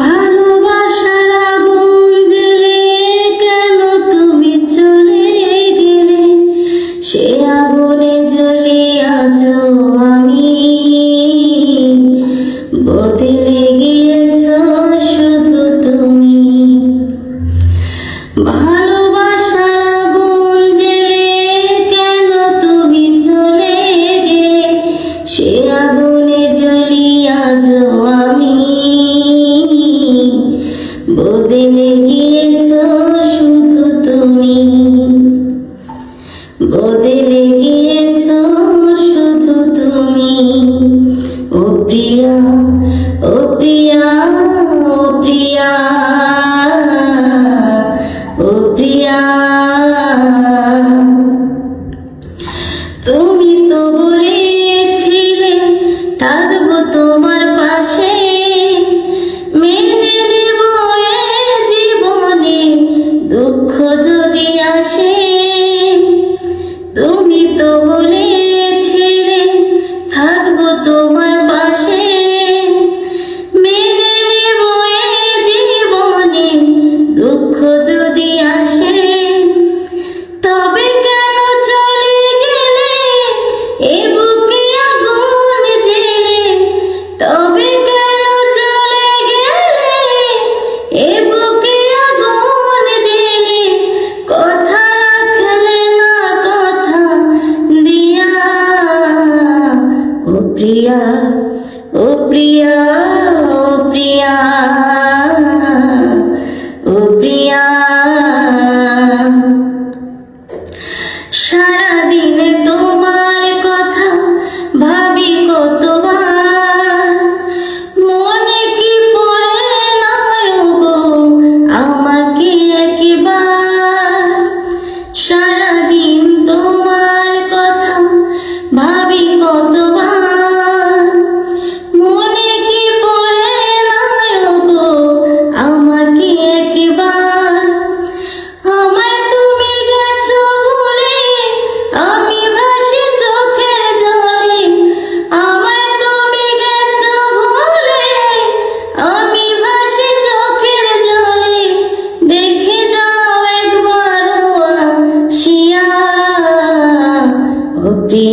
ভালোবাসার আগুন জ্বেলে কেন তুমি চলে গেলে? সে বদলে গিয়েছ শুধু তুমি। বদলে গিয়েছ শুধু তুমি। ও প্রিয়া ও প্রিয়া ও প্রিয়া। ও প্রিয়া ও প্রিয়া ও প্রিয়া। সারাদিনে তোমার কথা ভাবি কতবার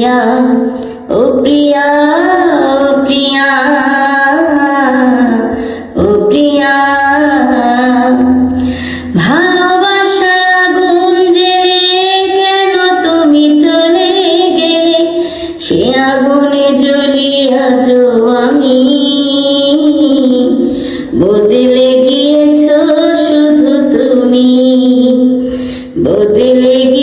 প্রিয়া, ও প্রিয়া ও প্রিয়া ও প্রিয়া। কেন তুমি চলে গেলে? সে আগুনে জ্বলিয়াছ আমি। বদলে গিয়েছ শুধু তুমি। বদলে গিয়েছ